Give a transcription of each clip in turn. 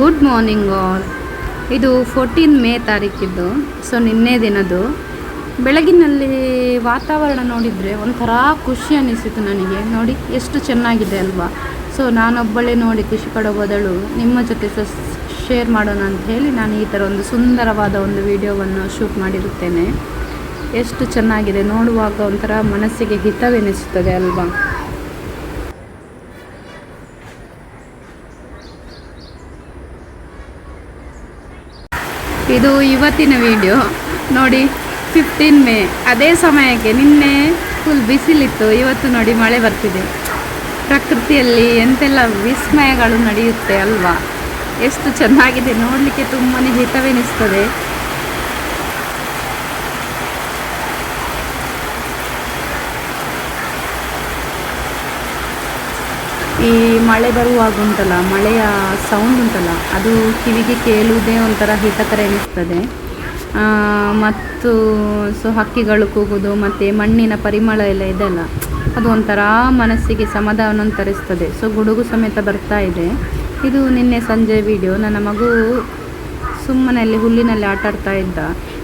Good morning all ಇದು fourteen May ತಾರೀಕಿದ್ದು. So ನಿನ್ನೆ ದಿನದ್ದು. ಬೆಳಗಿನಲ್ಲಿ ವಾತಾವರಣ ನೋಡಿದರೆ ಒಂಥರ ಖುಷಿ ಅನ್ನಿಸಿತು ನನಗೆ. ನೋಡಿ, ಎಷ್ಟು ಚೆನ್ನಾಗಿದೆ ಅಲ್ವಾ? ಸೊ ನಾನೊಬ್ಬಳೇ ನೋಡಿ ಖುಷಿ ಪಡೋ ಬದಲು ನಿಮ್ಮ ಜೊತೆ ಸ ಶೇರ್ ಮಾಡೋಣ ಅಂತ ಹೇಳಿ ನಾನು ಈ ಥರ ಒಂದು ಸುಂದರವಾದ ಒಂದು ವಿಡಿಯೋವನ್ನು ಶೂಟ್ ಮಾಡಿರುತ್ತೇನೆ. ಎಷ್ಟು ಚೆನ್ನಾಗಿದೆ ನೋಡುವಾಗ ಒಂಥರ ಮನಸ್ಸಿಗೆ ಹಿತವೆನಿಸುತ್ತದೆ ಅಲ್ವಾ? ಇದು ಇವತ್ತಿನ ವಿಡಿಯೋ ನೋಡಿ ಫಿಫ್ಟೀನ್ ಮೇ ಅದೇ ಸಮಯಕ್ಕೆ ನಿನ್ನೆ ಫುಲ್ ಬಿಸಿಲಿತ್ತು. ಇವತ್ತು ನೋಡಿ ಮಳೆ ಬರ್ತಿದೆ. ಪ್ರಕೃತಿಯಲ್ಲಿ ಎಂತೆಲ್ಲ ವಿಸ್ಮಯಗಳು ನಡೆಯುತ್ತೆ ಅಲ್ವಾ? ಎಷ್ಟು ಚೆನ್ನಾಗಿದೆ. ನೋಡಲಿಕ್ಕೆ ತುಂಬಾ ಹಿತವೆನಿಸ್ತದೆ. ಈ ಮಳೆ ಬರುವಾಗ ಉಂಟಲ್ಲ, ಮಳೆಯ ಸೌಂಡ್ ಉಂಟಲ್ಲ, ಅದು ಕಿವಿಗೆ ಕೇಳುವುದೇ ಒಂಥರ ಹಿತಕರ ಎನಿಸ್ತದೆ. ಮತ್ತು ಸೊ ಹಕ್ಕಿಗಳು ಕೂಗೋದು, ಮತ್ತು ಮಣ್ಣಿನ ಪರಿಮಳ ಎಲ್ಲ ಇದೆಲ್ಲ, ಅದು ಒಂಥರ ಮನಸ್ಸಿಗೆ ಸಮಾಧಾನ ತರಿಸ್ತದೆ. ಸೊ ಗುಡುಗು ಸಮೇತ ಬರ್ತಾ ಇದೆ. ಇದು ನಿನ್ನೆ ಸಂಜೆ ವಿಡಿಯೋ ನನ್ನ ಮಗು ಸುಮ್ಮನೆ ಅಲ್ಲಿ ಹುಲ್ಲಿನಲ್ಲಿ ಆಟಾಡ್ತಾ ಇದ್ದ.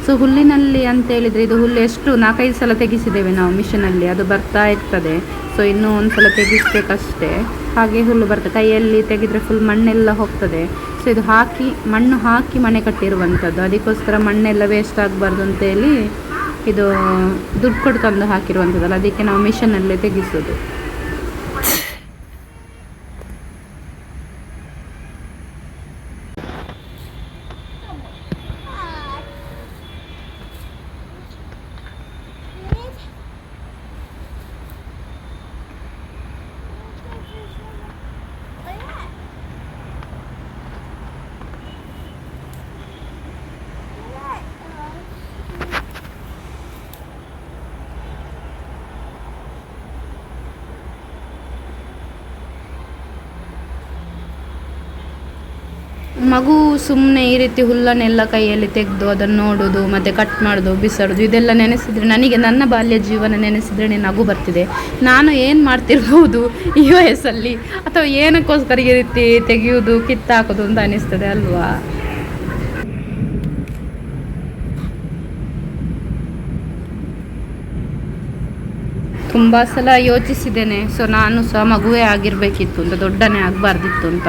ಸೊ ಹುಲ್ಲಿನಲ್ಲಿ ಅಂತ ಹೇಳಿದರೆ ಇದು ಹುಲ್ಲು ಎಷ್ಟು ನಾಲ್ಕೈದು ಸಲ ತೆಗೆಸಿದ್ದೇವೆ ನಾವು ಮಿಷನಲ್ಲಿ, ಅದು ಬರ್ತಾ ಇರ್ತದೆ. ಸೊ ಇನ್ನೂ ಒಂದು ಸಲ ತೆಗಿಸ್ಬೇಕಷ್ಟೇ. ಹಾಗೆ ಹುಲ್ಲು ಬರ್ತದೆ. ಕೈಯಲ್ಲಿ ತೆಗೆದರೆ ಫುಲ್ ಮಣ್ಣೆಲ್ಲ ಹೋಗ್ತದೆ. ಸೊ ಇದು ಹಾಕಿ, ಮಣ್ಣು ಹಾಕಿ ಮನೆ ಕಟ್ಟಿರುವಂಥದ್ದು. ಅದಕ್ಕೋಸ್ಕರ ಮಣ್ಣೆಲ್ಲ ವೇಸ್ಟ್ ಆಗಬಾರ್ದು ಅಂತೇಳಿ ಇದು ದುಡ್ಡು ಕೊಟ್ಟು ತಂದು ಹಾಕಿರುವಂಥದ್ದಲ್ಲ, ಅದಕ್ಕೆ ನಾವು ಮಿಷನಲ್ಲೇ ತೆಗಿಸೋದು ಮಗು ಸುಮ್ಮನೆ ಈ ರೀತಿ ಹುಲ್ಲನ್ನೆಲ್ಲ ಕೈಯಲ್ಲಿ ತೆಗೆದು ಅದನ್ನು ನೋಡೋದು, ಮತ್ತು ಕಟ್ ಮಾಡೋದು, ಬಿಸಾಡೋದು, ಇದೆಲ್ಲ ನೆನೆಸಿದರೆ ನನಗೆ ನನ್ನ ಬಾಲ್ಯ ಜೀವನ ನೆನೆಸಿದರೆ ನಗು ಬರ್ತಿದೆ. ನಾನು ಏನು ಮಾಡ್ತಿರ್ಬೋದು ಈ ವಯಸ್ಸಲ್ಲಿ? ಅಥವಾ ಏನಕ್ಕೋಸ್ಕರ ಈ ರೀತಿ ತೆಗೆಯೋದು, ಕಿತ್ತಾಕೋದು ಅಂತ ಅನಿಸ್ತದೆ ಅಲ್ವಾ? ತುಂಬ ಸಲ ಯೋಚಿಸಿದ್ದೇನೆ. ಸೊ, ನಾನು ಸಹ ಮಗುವೇ ಆಗಿರಬೇಕಿತ್ತು ಅಂತ, ದೊಡ್ಡನೇ ಆಗಬಾರ್ದಿತ್ತು ಅಂತ.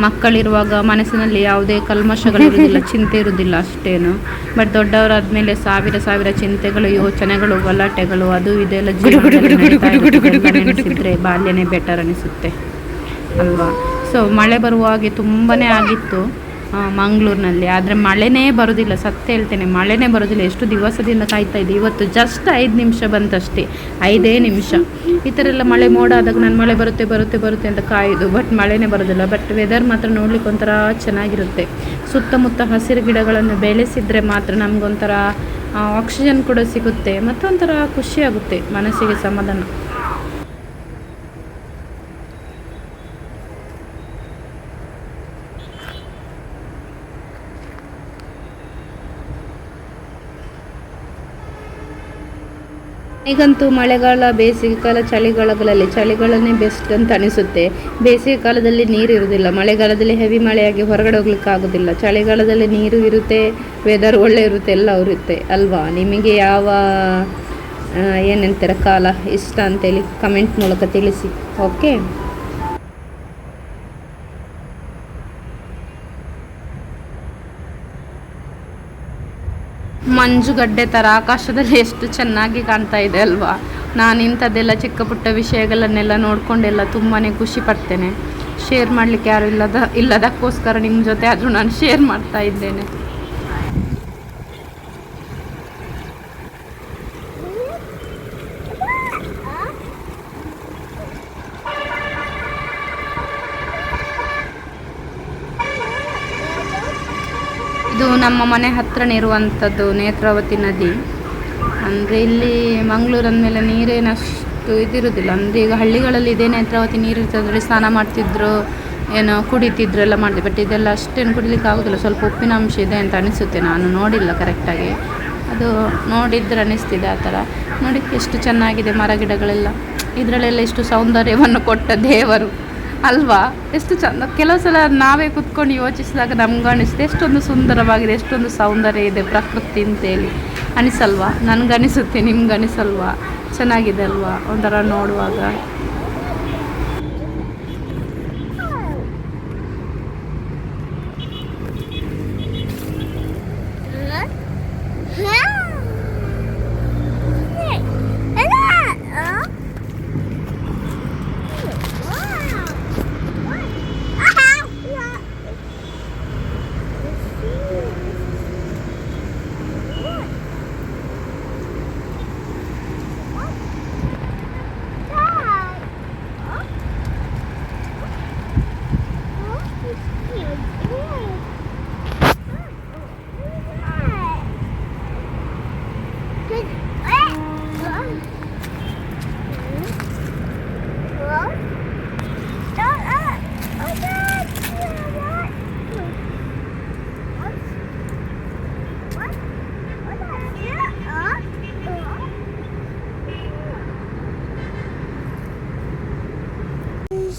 ಮಕ್ಕಳಿರುವಾಗ ಮನಸ್ಸಿನಲ್ಲಿ ಯಾವುದೇ ಕಲ್ಮಶಗಳಿರುವುದಿಲ್ಲ ಚಿಂತೆ ಇರುವುದಿಲ್ಲ ಅಷ್ಟೇನು. ಬಟ್ ದೊಡ್ಡವರಾದ್ಮೇಲೆ ಸಾವಿರ ಸಾವಿರ ಚಿಂತೆಗಳು ಯೋಚನೆಗಳು ಗಲಾಟೆಗಳು ಅದು ಇದೆಲ್ಲ ಜೀವನದಲ್ಲಿ ಬಾಲ್ಯನೇ ಬೆಟರ್ ಅನಿಸುತ್ತೆ ಅಲ್ವಾ? ಸೊ ಮಳೆ ಬರುವಾಗೆ ತುಂಬಾ ಆಗಿತ್ತು. ಮಂಗಳೂರಿನಲ್ಲಿ. ಆದರೆ ಮಳೆನೇ ಬರೋದಿಲ್ಲ, ಸತ್ಯ ಹೇಳ್ತೇನೆ, ಮಳೆನೇ ಬರೋದಿಲ್ಲ. ಎಷ್ಟು ದಿವಸದಿಂದ ಕಾಯ್ತಾ ಇದೆ ಇವತ್ತು ಜಸ್ಟ್ ಐದು ನಿಮಿಷ ಬಂತಷ್ಟೇ. ಐದೇ ನಿಮಿಷ. ಈ ಥರ ಎಲ್ಲ ಮಳೆ ಮೋಡ ಆದಾಗ ನಾನು ಮಳೆ ಬರುತ್ತೆ ಬರುತ್ತೆ ಬರುತ್ತೆ ಅಂತ ಕಾಯೋದು ಬಟ್ ಮಳೆನೇ ಬರೋದಿಲ್ಲ. ಬಟ್ ವೆದರ್ ಮಾತ್ರ ನೋಡ್ಲಿಕ್ಕೆ ಒಂಥರ ಚೆನ್ನಾಗಿರುತ್ತೆ. ಸುತ್ತಮುತ್ತ ಹಸಿರು ಗಿಡಗಳನ್ನು ಬೆಳೆಸಿದರೆ ಮಾತ್ರ ನಮಗೊಂಥರ ಆಕ್ಸಿಜನ್ ಕೂಡ ಸಿಗುತ್ತೆ. ಮತ್ತೊಂಥರ ಖುಷಿಯಾಗುತ್ತೆ ಮನಸ್ಸಿಗೆ ಸಮಾಧಾನ. ಈಗಂತೂ ಮಳೆಗಾಲ ಬೇಸಿಗೆ ಕಾಲ ಚಳಿಗಾಲಗಳಲ್ಲಿ ಚಳಿಗಾಲನೇ ಬೆಸ್ಟ್ ಅಂತ ಅನಿಸುತ್ತೆ. ಬೇಸಿಗೆ ಕಾಲದಲ್ಲಿ ನೀರು ಇರುವುದಿಲ್ಲ. ಮಳೆಗಾಲದಲ್ಲಿ ಹೆವಿ ಮಳೆಯಾಗಿ ಹೊರಗಡೆ ಹೋಗ್ಲಿಕ್ಕೆ ಆಗೋದಿಲ್ಲ. ಚಳಿಗಾಲದಲ್ಲಿ ನೀರು ಇರುತ್ತೆ ವೆದರ್ ಒಳ್ಳೆ ಇರುತ್ತೆ, ಎಲ್ಲ ಇರುತ್ತೆ, ಅಲ್ವಾ? ನಿಮಗೆ ಯಾವ ಏನಂತೀರ ಕಾಲ ಇಷ್ಟ ಅಂತೇಳಿ ಕಮೆಂಟ್ ಮೂಲಕ ತಿಳಿಸಿ. ಓಕೆ ಮಂಜುಗಡ್ಡೆ ಥರ ಆಕಾಶದಲ್ಲಿ ಎಷ್ಟು ಚೆನ್ನಾಗಿ ಕಾಣ್ತಾ ಇದೆ ಅಲ್ವಾ? ನಾನು ಇಂಥದ್ದೆಲ್ಲ ಚಿಕ್ಕ ಪುಟ್ಟ ವಿಷಯಗಳನ್ನೆಲ್ಲ ನೋಡ್ಕೊಂಡೆಲ್ಲ ತುಂಬಾ ಖುಷಿ ಪಡ್ತೇನೆ. ಶೇರ್ ಮಾಡಲಿಕ್ಕೆ ಯಾರು ಇಲ್ಲದ, ಇಲ್ಲದಕ್ಕೋಸ್ಕರ ನಿಮ್ಮ ಜೊತೆ ಆದರೂ ನಾನು ಶೇರ್ ಮಾಡ್ತಾ ಇದ್ದೇನೆ ಇದು ನಮ್ಮ ಮನೆ ಹತ್ರನೇ ಇರುವಂಥದ್ದು ನೇತ್ರಾವತಿ ನದಿ. ಅಂದರೆ ಇಲ್ಲಿ ಮಂಗಳೂರು ಅಂದಮೇಲೆ ನೀರೇನಷ್ಟು ಇದಿರೋದಿಲ್ಲ. ಅಂದರೆ ಈಗ ಹಳ್ಳಿಗಳಲ್ಲಿ ಇದೇ ನೇತ್ರಾವತಿ ನೀರು ಇರ್ತದ್ರೆ ಸ್ನಾನ ಮಾಡ್ತಿದ್ರು, ಏನೋ ಕುಡಿತಿದ್ರು ಎಲ್ಲ ಮಾಡಿದೆ. ಬಟ್ ಇದೆಲ್ಲ ಅಷ್ಟೇನು ಕುಡಿಲಿಕ್ಕೆ ಆಗೋದಿಲ್ಲ. ಸ್ವಲ್ಪ ಉಪ್ಪಿನ ಅಂಶ ಇದೆ ಅಂತ ಅನಿಸುತ್ತೆ ನಾನು ನೋಡಿಲ್ಲ ಕರೆಕ್ಟಾಗಿ ಅದು ನೋಡಿದ್ರೆ ಅನಿಸ್ತಿದೆ ಆ ಥರ. ನೋಡಿ ಎಷ್ಟು ಚೆನ್ನಾಗಿದೆ ಮರ ಗಿಡಗಳೆಲ್ಲ ಇದರಲ್ಲೆಲ್ಲ ಇಷ್ಟು ಸೌಂದರ್ಯವನ್ನು ಕೊಟ್ಟ ದೇವರು. ಅಲ್ವಾ? ಎಷ್ಟು ಚಂದ. ಕೆಲವು ಸಲ ನಾವೇ ಕುತ್ಕೊಂಡು ಯೋಚಿಸಿದಾಗ ನಮ್ಗೆ ಅನಿಸುತ್ತೆ ಎಷ್ಟೊಂದು ಸುಂದರವಾಗಿದೆ, ಎಷ್ಟೊಂದು ಸೌಂದರ್ಯ ಇದೆ ಪ್ರಕೃತಿ ಅಂತೇಳಿ ಅನಿಸಲ್ವಾ? ನನಗನಿಸುತ್ತೆ ನಿಮ್ಗೆ ಅನಿಸಲ್ವಾ ಚೆನ್ನಾಗಿದೆ ಅಲ್ವಾ? ಒಂಥರ ನೋಡುವಾಗ. Right,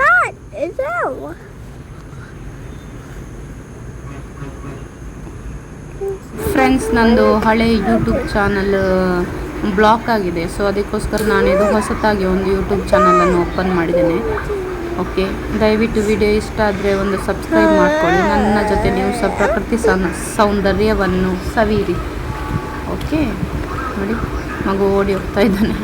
right, it's out. Friends ನಂದು ಹಳೆ ಯೂಟ್ಯೂಬ್ ಚಾನಲ್ ಬ್ಲಾಕ್ ಆಗಿದೆ. ಸೊ ಅದಕ್ಕೋಸ್ಕರ ನಾನು ಇದು ಹೊಸತಾಗಿ ಒಂದು ಯೂಟ್ಯೂಬ್ ಚಾನಲನ್ನು ಓಪನ್ ಮಾಡಿದ್ದೇನೆ. ಓಕೆ ದಯವಿಟ್ಟು ವಿಡಿಯೋ ಇಷ್ಟ ಆದರೆ ಒಂದು ಸಬ್ಸ್ಕ್ರೈಬ್ ಮಾಡಿಕೊಳ್ಳಿ. ನನ್ನ ಜೊತೆ ನೀವು ಸ ಪ್ರಕೃತಿ ಸೌಂದರ್ಯವನ್ನು ಸವಿಯಿರಿ. ಓಕೆ ನೋಡಿ. ಮಗು ಓಡಿ ಹೋಗ್ತಾ ಇದ್ದಾನೆ.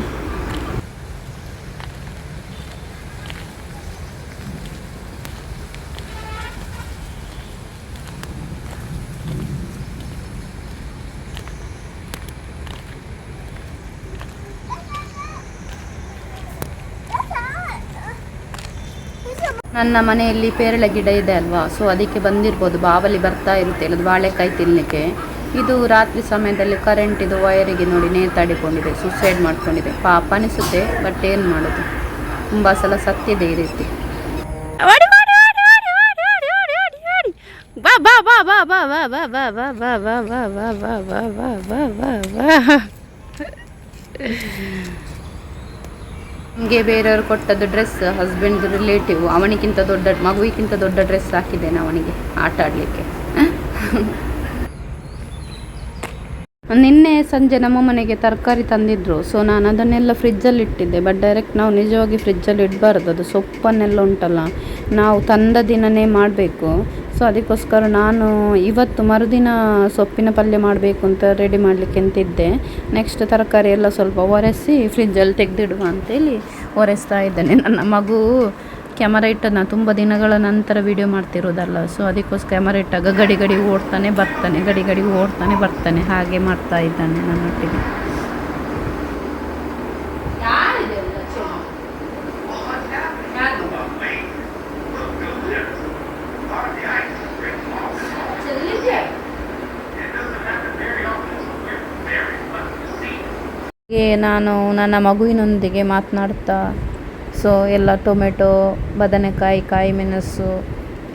ನನ್ನ ಮನೆಯಲ್ಲಿ ಪೇರಳೆ ಗಿಡ ಇದೆ ಅಲ್ವಾ? ಸೊ ಅದಕ್ಕೆ ಬಂದಿರ್ಬೋದು. ಬಾವಲಿ ಬರ್ತಾ ಇರುತ್ತೆ. ಅಲ್ಲದು ಬಾಳೆಕಾಯಿ ತಿನ್ನಲಿಕ್ಕೆ. ಇದು ರಾತ್ರಿ ಸಮಯದಲ್ಲಿ ಕರೆಂಟ್ ಇದು ವಯರಿಗೆ ನೋಡಿ ನೇತಾಡಿಕೊಂಡಿದೆ ಸುಸೈಡ್ ಮಾಡ್ಕೊಂಡಿದೆ ಪಾಪ ಅನಿಸುತ್ತೆ ಬಟ್ ಏನು ಮಾಡೋದು ತುಂಬ ಸಲ ಸತ್ತಿದೆ ಈ ರೀತಿ ಓಡಿ ಓಡಿ ಓಡಿ ಓಡಿ ಓಡಿ ಓಡಿ ಓಡಿ ಓಡಿ ಓಡಿ ಬಾ ಬಾ ಬಾ ಬಾ ಬಾ ಬಾ ಬಾ ಬಾ ಬಾ ಬಾ ಬಾ ಬಾ ಬಾ ಬಾ ಬಾ ಬಾ ಬಾ ಬಾ ನಿಮಗೆ ಬೇರೆಯವರು ಕೊಟ್ಟದ್ದು ಡ್ರೆಸ್ ಹಸ್ಬೆಂಡ್ ರಿಲೇಟಿವ್ ಅವನಿಗಿಂತ ದೊಡ್ಡ ಮಗುವಿಗಿಂತ ದೊಡ್ಡ ಡ್ರೆಸ್ ಹಾಕಿದ್ದೇನೆ ಅವನಿಗೆ ಆಟ ಆಡಲಿಕ್ಕೆ ನಿನ್ನೆ ಸಂಜೆ ನಮ್ಮ ಮನೆಗೆ ತರಕಾರಿ ತಂದಿದ್ರು. ಸೊ ನಾನು ಅದನ್ನೆಲ್ಲ ಫ್ರಿಜ್ಜಲ್ಲಿ ಇಟ್ಟಿದ್ದೆ. ಬಟ್ ಡೈರೆಕ್ಟ್ ನಾವು ನಿಜವಾಗಿ ಫ್ರಿಜ್ಜಲ್ಲಿ ಇಡಬಾರ್ದು. ಅದು ಸೊಪ್ಪನ್ನೆಲ್ಲ ಉಂಟಲ್ಲ. ನಾವು ತಂದ ದಿನನೇ ಮಾಡಬೇಕು. ಸೊ ಅದಕ್ಕೋಸ್ಕರ ನಾನು ಇವತ್ತು ಮರುದಿನ ಸೊಪ್ಪಿನ ಪಲ್ಯ ಮಾಡಬೇಕು ಅಂತ ರೆಡಿ ಮಾಡಲಿಕ್ಕೆ ಅಂತಿದ್ದೆ. ನೆಕ್ಸ್ಟ್ ತರಕಾರಿ ಎಲ್ಲ ಸ್ವಲ್ಪ ಒರೆಸಿ ಫ್ರಿಜ್ಜಲ್ಲಿ ತೆಗೆದಿಡುವ ಅಂತೇಳಿ ಒರೆಸ್ತಾ ಇದ್ದೇನೆ. ನನ್ನ ಮಗು ಕ್ಯಾಮರಾ ಇಟ್ಟದ್ದು ನಾನು ತುಂಬ ದಿನಗಳ ನಂತರ ವಿಡಿಯೋ ಮಾಡ್ತಿರೋದಲ್ಲ. ಸೊ ಅದಕ್ಕೋಸ್ಕರ ಕ್ಯಾಮರಾ ಇಟ್ಟಾಗ ಗಡಿ ಗಡಿ ಓಡ್ತಾನೆ ಬರ್ತಾನೆ, ಗಡಿ ಗಡಿ ಓಡ್ತಾನೆ, ಬರ್ತಾನೆ. ಹಾಗೆ ಮಾಡ್ತಾ ಇದ್ದಾನೆ ನನ್ನೊಟ್ಟಿಗೆ. ನಾನು ನನ್ನ ಮಗುವಿನೊಂದಿಗೆ ಮಾತನಾಡ್ತಾ ಸೊ ಎಲ್ಲ ಟೊಮೆಟೊ, ಬದನೆಕಾಯಿ, ಕಾಯಿ ಮೆಣಸು,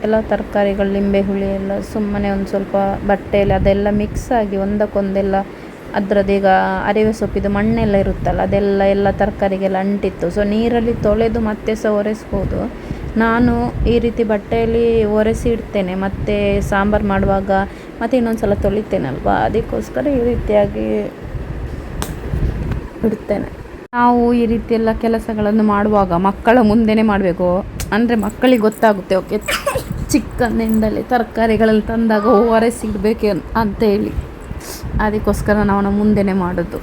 ಎಲ್ಲ ತರಕಾರಿಗಳು, ಲಿಂಬೆ ಹುಳಿ ಎಲ್ಲ ಸುಮ್ಮನೆ ಒಂದು ಸ್ವಲ್ಪ ಬಟ್ಟೆಯಲ್ಲಿ ಅದೆಲ್ಲ ಮಿಕ್ಸ್ ಆಗಿ ಒಂದಕ್ಕೊಂದೆಲ್ಲ ಅದರದ್ದೀಗ ಅರಿವೆ ಸೊಪ್ಪಿದು ಮಣ್ಣೆಲ್ಲ ಇರುತ್ತಲ್ಲ, ಅದೆಲ್ಲ ಎಲ್ಲ ತರಕಾರಿಗೆಲ್ಲ ಅಂಟಿತ್ತು. ಸೊ ನೀರಲ್ಲಿ ತೊಳೆದು ಮತ್ತೆ ಸಹ ಒರೆಸ್ಬೋದು. ನಾನು ಈ ರೀತಿ ಬಟ್ಟೆಯಲ್ಲಿ ಒರೆಸಿ ಇಡ್ತೇನೆ, ಮತ್ತು ಸಾಂಬಾರು ಮಾಡುವಾಗ ಮತ್ತೆ ಇನ್ನೊಂದು ಸಲ ತೊಳಿತೇನಲ್ವಾ? ಅದಕ್ಕೋಸ್ಕರ ಈ ರೀತಿಯಾಗಿ ಇಡ್ತೇನೆ. ನಾವು ಈ ರೀತಿ ಎಲ್ಲ ಕೆಲಸಗಳನ್ನು ಮಾಡುವಾಗ ಮಕ್ಕಳ ಮುಂದೆನೇ ಮಾಡಬೇಕು. ಅಂದರೆ ಮಕ್ಕಳಿಗೆ ಗೊತ್ತಾಗುತ್ತೆ, ಓಕೆ ಚಿಕ್ಕಂದಿಂದಲೇ ತರಕಾರಿಗಳಲ್ಲಿ ತಂದಾಗ ಒರೆಸಿ ಇಡಬೇಕು ಅಂತೇಳಿ ಅದಕ್ಕೋಸ್ಕರ ನಾವು ಮುಂದೆನೇ ಮಾಡೋದು.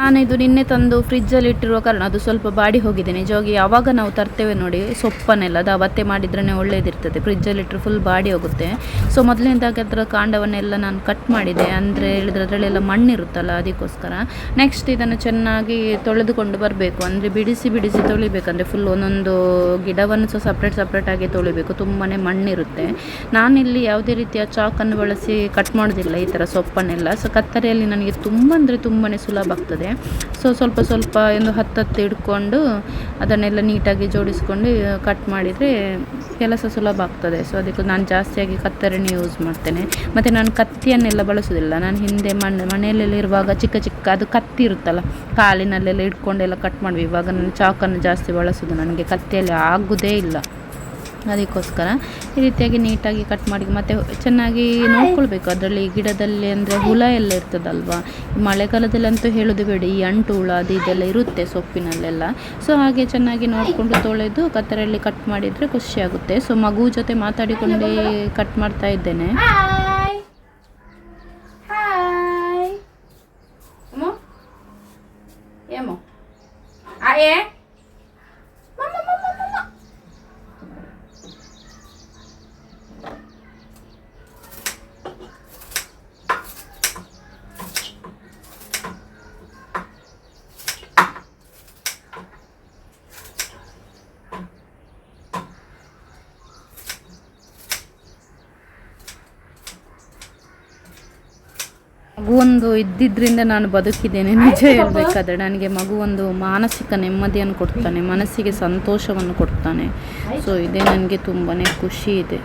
ನಾನು ಇದು ನಿನ್ನೆ ತಂದು ಫ್ರಿಜ್ಜಲ್ಲಿ ಇಟ್ಟಿರುವ ಕಾರಣ ಅದು ಸ್ವಲ್ಪ ಬಾಡಿ ಹೋಗಿದೆ. ನಿಜವಾಗಿ ಯಾವಾಗ ನಾವು ತರ್ತೇವೆ ನೋಡಿ, ಸೊಪ್ಪನ್ನೆಲ್ಲ, ಅದು ಅವತ್ತೆ ಮಾಡಿದ್ರೇ ಒಳ್ಳೇದಿರ್ತದೆ. ಫ್ರಿಜ್ಜಲ್ಲಿ ಇಟ್ಟರೆ ಫುಲ್ ಬಾಡಿ ಹೋಗುತ್ತೆ. ಸೊ ಮೊದಲನೇದಾಗಿ ಅದರ ಕಾಂಡವನ್ನೆಲ್ಲ ನಾನು ಕಟ್ ಮಾಡಿದೆ. ಅಂದರೆ ಹೇಳಿದ್ರೆ ಅದರಲ್ಲೆಲ್ಲ ಮಣ್ಣಿರುತ್ತಲ್ಲ, ಅದಕ್ಕೋಸ್ಕರ. ನೆಕ್ಸ್ಟ್ ಇದನ್ನು ಚೆನ್ನಾಗಿ ತೊಳೆದುಕೊಂಡು ಬರಬೇಕು. ಅಂದರೆ ಬಿಡಿಸಿ ಬಿಡಿಸಿ ತೊಳಿಬೇಕಂದ್ರೆ ಫುಲ್ ಒಂದೊಂದು ಗಿಡವನ್ನು ಸಹ ಸಪ್ರೇಟ್ ಸಪ್ರೇಟಾಗಿ ತೊಳಿಬೇಕು. ತುಂಬಾ ಮಣ್ಣಿರುತ್ತೆ. ನಾನಿಲ್ಲಿ ಯಾವುದೇ ರೀತಿಯ ಚಾಕನ್ನು ಬಳಸಿ ಕಟ್ ಮಾಡೋದಿಲ್ಲ ಈ ಥರ ಸೊಪ್ಪನ್ನೆಲ್ಲ. ಸೊ ಕತ್ತರಿಯಲ್ಲಿ ನನಗೆ ತುಂಬ ಅಂದರೆ ತುಂಬಾ ಸುಲಭ ಆಗ್ತದೆ. ಸೊ ಸ್ವಲ್ಪ ಸ್ವಲ್ಪ ಒಂದು ಹತ್ತತ್ತು ಹಿಡ್ಕೊಂಡು ಅದನ್ನೆಲ್ಲ ನೀಟಾಗಿ ಜೋಡಿಸ್ಕೊಂಡು ಕಟ್ ಮಾಡಿದರೆ ಕೆಲಸ ಸುಲಭ ಆಗ್ತದೆ. ಸೊ ಅದಕ್ಕೆ ನಾನು ಜಾಸ್ತಿಯಾಗಿ ಕತ್ತರಿನೇ ಯೂಸ್ ಮಾಡ್ತೇನೆ. ಮತ್ತು ನಾನು ಕತ್ತಿಯನ್ನೆಲ್ಲ ಬಳಸೋದಿಲ್ಲ. ನಾನು ಹಿಂದೆ ಮನೆ ಮನೆಯಲ್ಲೆಲ್ಲ ಇರುವಾಗ ಚಿಕ್ಕ ಚಿಕ್ಕ ಅದು ಕತ್ತಿ ಇರುತ್ತಲ್ಲ, ಕಾಲಿನಲ್ಲೆಲ್ಲ ಇಟ್ಕೊಂಡೆಲ್ಲ ಕಟ್ ಮಾಡುವ ಇವಾಗ ನಾನು ಚಾಕನ್ನು ಜಾಸ್ತಿ ಬಳಸೋದು. ನನಗೆ ಕತ್ತಿಯಲ್ಲಿ ಆಗೋದೇ ಇಲ್ಲ. ಅದಕ್ಕೋಸ್ಕರ ಈ ರೀತಿಯಾಗಿ ನೀಟಾಗಿ ಕಟ್ ಮಾಡಿ ಮತ್ತು ಚೆನ್ನಾಗಿ ನೋಡ್ಕೊಳ್ಬೇಕು. ಅದರಲ್ಲಿ ಗಿಡದಲ್ಲಿ ಅಂದರೆ ಹುಳ ಎಲ್ಲ ಇರ್ತದಲ್ವಾ? ಮಳೆಗಾಲದಲ್ಲಂತೂ ಹೇಳೋದು ಬೇಡ, ಈ ಅಂಟು ಹುಳ ಅದು ಇದೆಲ್ಲ ಇರುತ್ತೆ ಸೊಪ್ಪಿನಲ್ಲೆಲ್ಲ. ಸೊ ಹಾಗೆ ಚೆನ್ನಾಗಿ ನೋಡಿಕೊಂಡು ತೊಳೆದು ಕತ್ತರಲ್ಲಿ ಕಟ್ ಮಾಡಿದರೆ ಖುಷಿಯಾಗುತ್ತೆ. ಸೊ ಮಗು ಜೊತೆ ಮಾತಾಡಿಕೊಂಡೇ ಕಟ್ ಮಾಡ್ತಾ ಇದ್ದೇನೆ. ಏಮೋ ಮಗು ಒಂದು ಇದ್ದಿದ್ರಿಂದ ನಾನು ಬದುಕಿದ್ದೇನೆ ನಿಜ ಹೇಳಬೇಕಾದ್ರೆ. ನನಗೆ ಮಗು ಒಂದು ಮಾನಸಿಕ ನೆಮ್ಮದಿಯನ್ನು ಕೊಡ್ತಾನೆ ಮನಸ್ಸಿಗೆ ಸಂತೋಷವನ್ನು ಕೊಡ್ತಾನೆ. ಸೊ ಇದೇ ನನಗೆ ತುಂಬಾ ಖುಷಿ ಇದೆ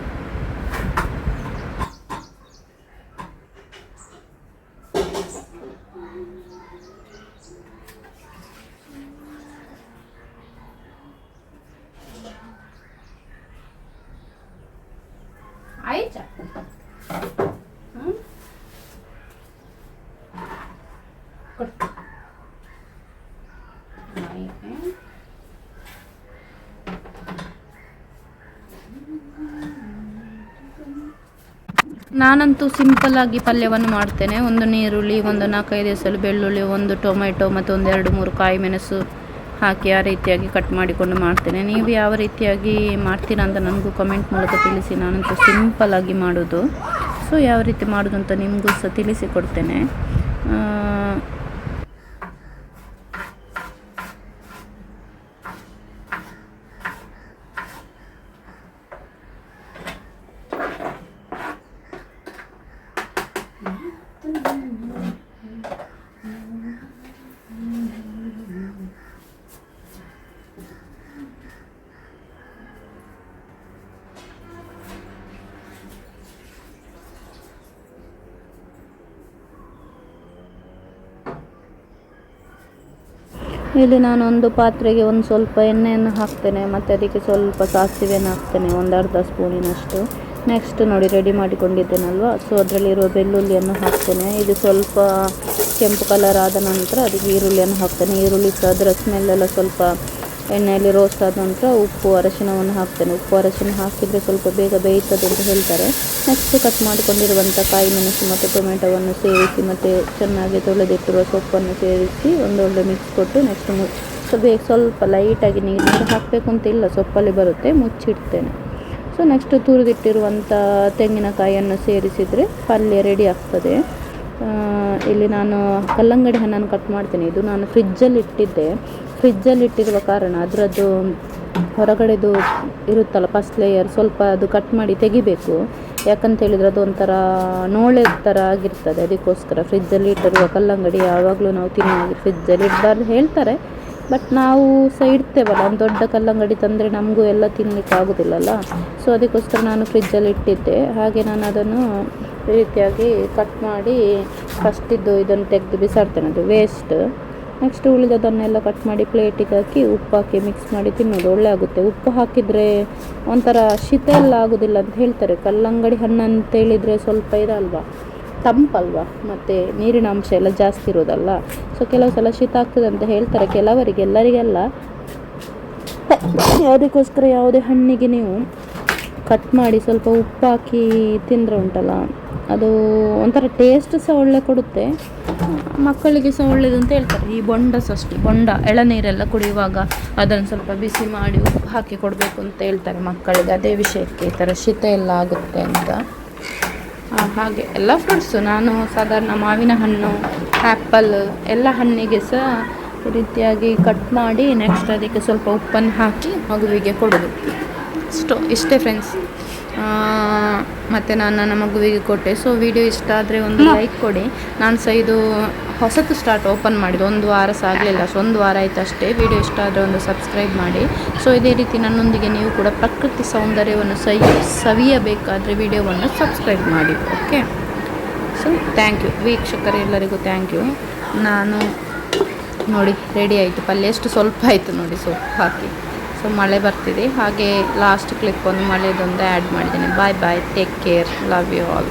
ಆಯ್ತಾ ಹ್ಮ್ ಕೊಟ್ಟು ಆಯ್ತು ನಾನಂತೂ ಸಿಂಪಲ್ ಆಗಿ ಪಲ್ಯವನ್ನು ಮಾಡ್ತೇನೆ. ಒಂದು ನೀರುಳ್ಳಿ, ಒಂದು ನಾಲ್ಕೈದು ಎಸಲು ಬೆಳ್ಳುಳ್ಳಿ, ಒಂದು ಟೊಮೆಟೊ ಮತ್ತು ಒಂದು ಎರಡು ಮೂರು ಕಾಯಿ ಮೆಣಸು ಹಾಕಿ ಆ ರೀತಿಯಾಗಿ ಕಟ್ ಮಾಡಿಕೊಂಡು ಮಾಡ್ತೇನೆ. ನೀವು ಯಾವ ರೀತಿಯಾಗಿ ಮಾಡ್ತೀರಾ ಅಂತ ನನಗೂ ಕಮೆಂಟ್ ಮೂಲಕ ತಿಳಿಸಿ. ನಾನಂತೂ ಸಿಂಪಲ್ ಆಗಿ ಮಾಡೋದು. ಸೊ ಯಾವ ರೀತಿ ಮಾಡೋದು ಅಂತ ನಿಮಗೂ ಸಹ ತಿಳಿಸಿ ಇಲ್ಲಿ ನಾನು ಒಂದು ಪಾತ್ರೆಗೆ ಒಂದು ಸ್ವಲ್ಪ ಎಣ್ಣೆಯನ್ನು ಹಾಕ್ತೇನೆ, ಮತ್ತು ಅದಕ್ಕೆ ಸ್ವಲ್ಪ ಸಾಸಿವೆಯನ್ನು ಹಾಕ್ತೇನೆ, ಒಂದು ಅರ್ಧ ಸ್ಪೂನಿನಷ್ಟು. ನೆಕ್ಸ್ಟ್ ನೋಡಿ ರೆಡಿ ಮಾಡಿಕೊಂಡಿದ್ದೇನಲ್ವ? ಸೊ ಅದರಲ್ಲಿರುವ ಬೆಳ್ಳುಳ್ಳಿಯನ್ನು ಹಾಕ್ತೇನೆ. ಇದು ಸ್ವಲ್ಪ ಕೆಂಪು ಕಲರ್ ಆದ ನಂತರ ಅದಕ್ಕೆ ಈರುಳ್ಳಿಯನ್ನು ಹಾಕ್ತೇನೆ. ಈರುಳ್ಳಿ ಸಹ ಅದರ ಸ್ಮೆಲ್ಲೆಲ್ಲ ಸ್ವಲ್ಪ ಎಣ್ಣೆಯಲ್ಲಿ ರೋಸ್ಟ್ ಆದ ನಂತರ ಉಪ್ಪು ಅರಶಿನವನ್ನು ಹಾಕ್ತೇನೆ. ಉಪ್ಪು ಅರಶಿನ ಹಾಕಿದರೆ ಸ್ವಲ್ಪ ಬೇಗ ಬೇಯ್ತದೆ ಅಂತ ಹೇಳ್ತಾರೆ. ನೆಕ್ಸ್ಟ್ ಕಟ್ ಮಾಡಿಕೊಂಡಿರುವಂಥ ಕಾಯಿ ಮೆಣಸು ಮತ್ತು ಟೊಮೆಟೊವನ್ನು ಸೇರಿಸಿ ಮತ್ತು ಚೆನ್ನಾಗಿ ತೊಳೆದಿಟ್ಟಿರುವ ಸೊಪ್ಪನ್ನು ಸೇರಿಸಿ ಒಂದೊಳ್ಳೆ ಮಿಕ್ಸ್ ಕೊಟ್ಟು ನೆಕ್ಸ್ಟ್ ಸೊ ಬೇಗ ಸ್ವಲ್ಪ ಲೈಟಾಗಿ ನೀರು ಹಾಕಬೇಕು ಅಂತ ಇಲ್ಲ, ಸೊಪ್ಪಲ್ಲಿ ಬರುತ್ತೆ, ಮುಚ್ಚಿಡ್ತೇನೆ. ಸೊ ನೆಕ್ಸ್ಟ್ ತುರಿದಿಟ್ಟಿರುವಂಥ ತೆಂಗಿನಕಾಯಿಯನ್ನು ಸೇರಿಸಿದರೆ ಪಲ್ಯ ರೆಡಿ ಆಗ್ತದೆ. ಇಲ್ಲಿ ನಾನು ಕಲ್ಲಂಗಡಿ ಹಣ್ಣನ್ನು ಕಟ್ ಮಾಡ್ತೇನೆ. ಇದು ನಾನು ಫ್ರಿಜ್ಜಲ್ಲಿ ಇಟ್ಟಿದ್ದೆ. ಫ್ರಿಜ್ಜಲ್ಲಿ ಇಟ್ಟಿರುವ ಕಾರಣ ಅದರದ್ದು ಹೊರಗಡೆದು ಇರುತ್ತಲ್ಲ ಫಸ್ಟ್ ಲೇಯರ್ ಸ್ವಲ್ಪ ಅದು ಕಟ್ ಮಾಡಿ ತೆಗಿಬೇಕು. ಯಾಕಂತ ಹೇಳಿದರೆ ಅದು ಒಂಥರ ನೋಳೆ ಥರ ಆಗಿರ್ತದೆ. ಅದಕ್ಕೋಸ್ಕರ ಫ್ರಿಜ್ಜಲ್ಲಿ ಇಟ್ಟಿರುವ ಕಲ್ಲಂಗಡಿ ಯಾವಾಗಲೂ ನಾವು ತಿನ್ನುವಾಗ ಫ್ರಿಜ್ಜಲ್ಲಿ ಇಡಬಾರ್ದು ಹೇಳ್ತಾರೆ. ಬಟ್ ನಾವು ಸಹ ಇಡ್ತೇವಲ್ಲ. ಒಂದು ದೊಡ್ಡ ಕಲ್ಲಂಗಡಿ ತಂದರೆ ನಮಗೂ ಎಲ್ಲ ತಿನ್ನಲಿಕ್ಕೆ ಆಗೋದಿಲ್ಲಲ್ಲ. ಸೊ ಅದಕ್ಕೋಸ್ಕರ ನಾನು ಫ್ರಿಜ್ಜಲ್ಲಿ ಇಟ್ಟಿದ್ದೆ. ಹಾಗೆ ನಾನು ಅದನ್ನು ಈ ರೀತಿಯಾಗಿ ಕಟ್ ಮಾಡಿ ಫಸ್ಟಿದ್ದು ಇದನ್ನು ತೆಗೆದು ಬಿಸಾಡ್ತೇನೆ. ಅದು ವೇಸ್ಟ್ ನೆಕ್ಸ್ಟ್ ಉಳಿದದನ್ನೆಲ್ಲ ಕಟ್ ಮಾಡಿ ಪ್ಲೇಟಿಗೆ ಹಾಕಿ ಉಪ್ಪು ಹಾಕಿ ಮಿಕ್ಸ್ ಮಾಡಿ ತಿನ್ನೋದು ಒಳ್ಳೆ ಆಗುತ್ತೆ ಉಪ್ಪು ಹಾಕಿದರೆ ಒಂಥರ ಶೀತ ಎಲ್ಲ ಆಗೋದಿಲ್ಲ ಅಂತ ಹೇಳ್ತಾರೆ. ಕಲ್ಲಂಗಡಿ ಹಣ್ಣು ಅಂತ ಹೇಳಿದರೆ ಸ್ವಲ್ಪ ಇದಲ್ವಾ? ತಂಪಲ್ವ? ಮತ್ತು ನೀರಿನ ಅಂಶ ಎಲ್ಲ ಜಾಸ್ತಿ ಇರೋದಲ್ಲ ಸೊ ಕೆಲವು ಸಲ ಶೀತ ಆಗ್ತದೆ ಅಂತ ಹೇಳ್ತಾರೆ. ಕೆಲವರಿಗೆ, ಎಲ್ಲರಿಗೆಲ್ಲ ಅದಕ್ಕೋಸ್ಕರ ಯಾವುದೇ ಹಣ್ಣಿಗೆ ನೀವು ಕಟ್ ಮಾಡಿ ಸ್ವಲ್ಪ ಉಪ್ಪು ಹಾಕಿ ತಿಂದರೆ ಉಂಟಲ್ಲ? ಅದು ಒಂಥರ ಟೇಸ್ಟ್ ಸಹ ಒಳ್ಳೆ ಕೊಡುತ್ತೆ. ಮಕ್ಕಳಿಗೆ ಸಹ ಒಳ್ಳೇದು ಅಂತ ಹೇಳ್ತಾರೆ. ಈ ಬೊಂಡ ಸಹ ಅಷ್ಟೇ. ಬೊಂಡ ಎಳನೀರೆಲ್ಲ ಕುಡಿಯುವಾಗ ಅದನ್ನು ಸ್ವಲ್ಪ ಬಿಸಿ ಮಾಡಿ ಉಪ್ಪು ಹಾಕಿ ಕೊಡಬೇಕು ಅಂತ ಹೇಳ್ತಾರೆ ಮಕ್ಕಳಿಗೆ. ಅದೇ ವಿಷಯಕ್ಕೆ ಈ ಥರ ಶೀತ ಎಲ್ಲ ಆಗುತ್ತೆ ಅಂತ. ಹಾಗೆ. ಎಲ್ಲ ಫ್ರೂಟ್ಸು ನಾನು ಸಾಧಾರಣ ಮಾವಿನ ಹಣ್ಣು ಆ್ಯಪಲ್ ಎಲ್ಲ ಹಣ್ಣಿಗೆ ಸಹ ಈ ರೀತಿಯಾಗಿ ಕಟ್ ಮಾಡಿ ನೆಕ್ಸ್ಟ್ ಅದಕ್ಕೆ ಸ್ವಲ್ಪ ಉಪ್ಪನ್ನು ಹಾಕಿ ಮಗುವಿಗೆ ಕೊಡೋದು. ಇಷ್ಟು ಇಷ್ಟೇ ಫ್ರೆಂಡ್ಸ್ ಮತ್ತು ನಾನು ನನ್ನ ಮಗುವಿಗೆ ಕೊಟ್ಟೆ. ಸೊ ವಿಡಿಯೋ ಇಷ್ಟ ಆದರೆ ಒಂದು ಲೈಕ್ ಕೊಡಿ. ನಾನು ಸಹ ಇದು ಹೊಸತು ಸ್ಟಾರ್ಟ್ ಓಪನ್ ಮಾಡಿದ್ದು. ಒಂದು ವಾರ ಸಹ ಆಗಲಿಲ್ಲ. ಸೊ ಒಂದು ವಾರ ಆಯಿತು ಅಷ್ಟೇ. ವಿಡಿಯೋ ಇಷ್ಟ ಆದರೆ ಒಂದು ಸಬ್ಸ್ಕ್ರೈಬ್ ಮಾಡಿ. ಸೊ ಇದೇ ರೀತಿ ನನ್ನೊಂದಿಗೆ ನೀವು ಕೂಡ ಪ್ರಕೃತಿ ಸೌಂದರ್ಯವನ್ನು ಸಹ ಸವಿಯಬೇಕಾದರೆ ವಿಡಿಯೋವನ್ನು ಸಬ್ಸ್ಕ್ರೈಬ್ ಮಾಡಿ. ಓಕೆ ಸೊ ಥ್ಯಾಂಕ್ ಯು ವೀಕ್ಷಕರೆಲ್ಲರಿಗೂ ಥ್ಯಾಂಕ್ ಯು ನಾನು ನೋಡಿ ರೆಡಿ ಆಯಿತು. ಪಲ್ಯ ಎಷ್ಟು ಸ್ವಲ್ಪ ಆಯಿತು ನೋಡಿ. ಸೊಪ್ಪು ಹಾಕಿ. ಸೊ ಮಳೆ ಬರ್ತಿದೆ. ಹಾಗೆ ಲಾಸ್ಟ್ ಕ್ಲಿಪ್ ಒಂದು ಮಳೆದೊಂದು ಆ್ಯಡ್ ಮಾಡಿದ್ದೀನಿ. Bye bye take care love you all